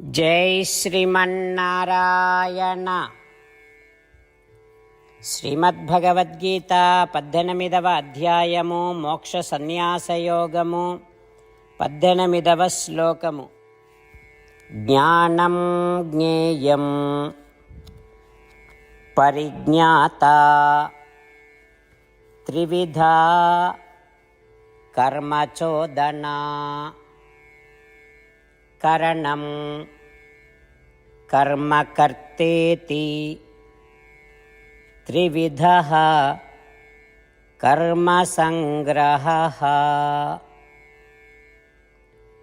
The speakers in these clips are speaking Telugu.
జై శ్రీమన్నారాయణ. శ్రీమద్భగవద్గీత పద్దెనిమిదవ అధ్యాయము మోక్ష సన్యాసయోగము పద్దెనిమిదవ శ్లోకము. జ్ఞానం జ్ఞేయం పరిజ్ఞాత త్రివిధ కర్మచోదనా. కరణం. కర్మకర్తేతి త్రివిధ కర్మసంగ్రహ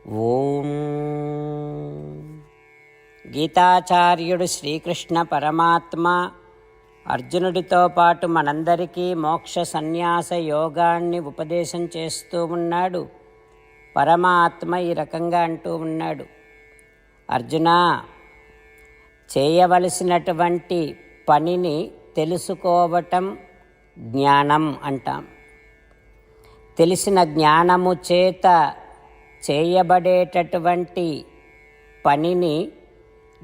ఓం. గీతాచార్యుడు శ్రీకృష్ణ పరమాత్మ అర్జునుడితో పాటు మనందరికీ మోక్ష సన్యాస యోగాన్ని ఉపదేశం చేస్తూ ఉన్నాడు. పరమాత్మ ఈ రకంగా అంటూ ఉన్నాడు. అర్జున చేయవలసినటువంటి పనిని తెలుసుకోవటం జ్ఞానం అంటాం. తెలిసిన జ్ఞానము చేత చేయబడేటటువంటి పనిని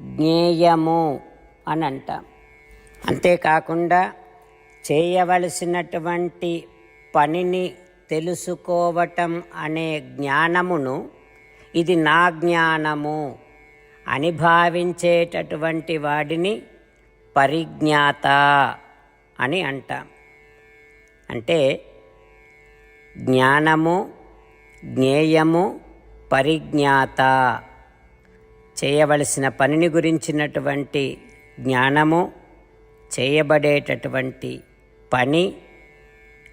జ్ఞేయము అని అంటాం. అంతేకాకుండా చేయవలసినటువంటి పనిని తెలుసుకోవటం అనే జ్ఞానమును ఇది నా జ్ఞానము అని భావించేటటువంటి వాడిని పరిజ్ఞాత అని అంటాం. అంటే జ్ఞానము జ్ఞేయము పరిజ్ఞాత చేయవలసిన పనిని గురించినటువంటి జ్ఞానము చేయబడేటటువంటి పని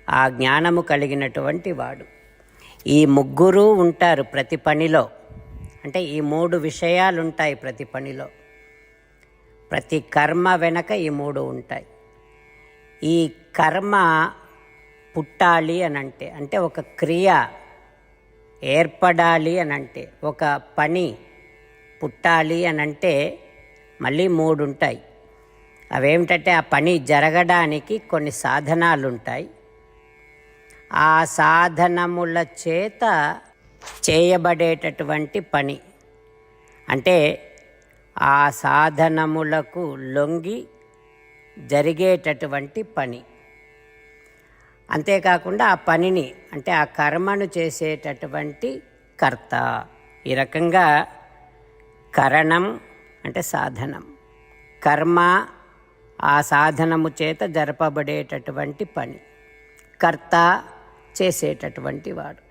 ఆ జ్ఞానము కలిగినటువంటి వాడు. ఈ ముగ్గురు ఉంటారు ప్రతి పనిలో. అంటే ఈ మూడు విషయాలు ఉంటాయి ప్రతి పనిలో. ప్రతి కర్మ వెనక ఈ మూడు ఉంటాయి. ఈ కర్మ పుట్టాలి అని అంటే అంటే ఒక క్రియ ఏర్పడాలి అని అంటే ఒక పని పుట్టాలి అని అంటే మళ్ళీ మూడు ఉంటాయి అవేమిటంటే ఆ పని జరగడానికి కొన్ని సాధనాలు ఉంటాయి ఆ సాధనముల చేత చేయబడేటటువంటి పని. అంటే ఆ సాధనములకు లొంగి జరిగేటటువంటి పని. అంతేకాకుండా ఆ పనిని అంటే ఆ కర్మను చేసేటటువంటి కర్త. ఈ రకంగా కరణం అంటే సాధనం. కర్మ ఆ సాధనము చేత జరపబడేటటువంటి పని. కర్త చేసేటటువంటి వాడు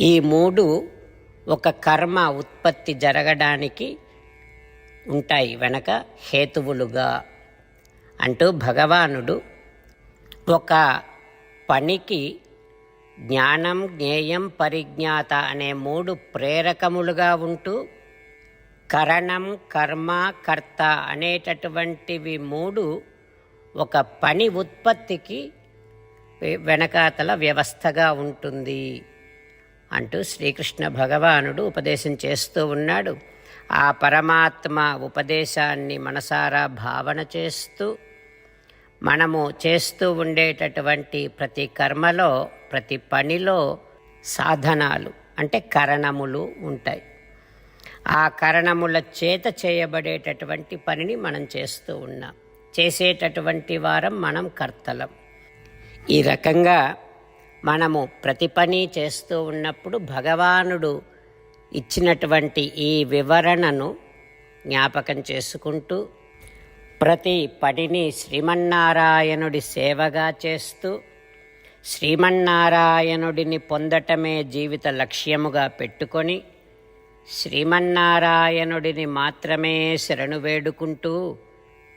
ఈ మూడు ఒక కర్మ ఉత్పత్తి జరగడానికి ఉంటాయి వెనక హేతువులుగా. అంటూ భగవానుడు ఒక పనికి జ్ఞానం జ్ఞేయం పరిజ్ఞాత అనే మూడు ప్రేరకములుగా ఉంటూ కరణం కర్మ కర్త అనేటటువంటివి మూడు ఒక పని ఉత్పత్తికి వెనకాతల వ్యవస్థగా ఉంటుంది అంటూ శ్రీకృష్ణ భగవానుడు ఉపదేశం చేస్తూ ఉన్నాడు. ఆ పరమాత్మ ఉపదేశాన్ని మనసారా భావన చేస్తూ మనము చేస్తూ ఉండేటటువంటి ప్రతి కర్మలో ప్రతి పనిలో సాధనాలు అంటే కరణములు ఉంటాయి. ఆ కరణముల చేత చేయబడేటటువంటి పనిని మనం చేస్తూ ఉన్నాం. చేసేటటువంటి వారం మనం కర్తలం. ఈ రకంగా మనము ప్రతి పని చేస్తూ ఉన్నప్పుడు భగవానుడు ఇచ్చినటువంటి ఈ వివరణను జ్ఞాపకం చేసుకుంటూ ప్రతి పనిని శ్రీమన్నారాయణుడి సేవగా చేస్తూ శ్రీమన్నారాయణుడిని పొందటమే జీవిత లక్ష్యముగా పెట్టుకొని శ్రీమన్నారాయణుడిని మాత్రమే శరణు వేడుకుంటూ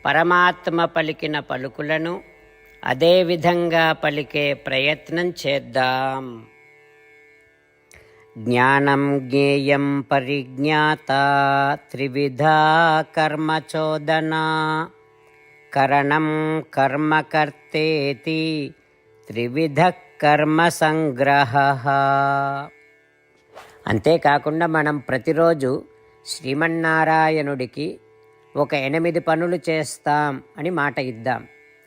పరమాత్మ పలికిన పలుకులను అదేవిధంగా పలికే ప్రయత్నం చేద్దాం. జ్ఞానం జ్ఞేయం పరిజ్ఞాత త్రివిధా కర్మచోదనా కరణం కర్మకర్తేతి త్రివిధ కర్మ సంగ్రహ అంతేకాకుండా మనం ప్రతిరోజు శ్రీమన్నారాయణుడికి ఒక ఎనిమిది పనులు చేస్తాం అని మాట ఇద్దాం.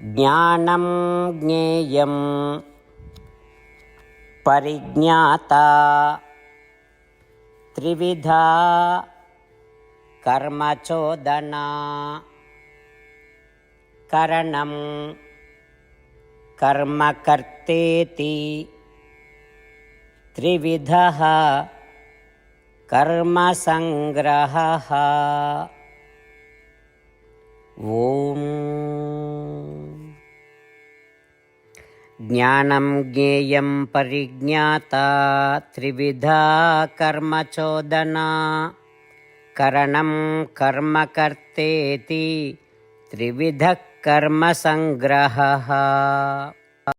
ज्ञानं ज्ञेयं परिज्ञाता त्रिविधा कर्मचोदना करणं कर्मकर्तेति त्रिविधः कर्मसङ्ग्रहः। ॐ ज्ञानं ज्ञेयं परिज्ञाता त्रिविधा कर्मचोदना। करणं कर्मकर्तेति त्रिविधः कर्मसङ्ग्रहः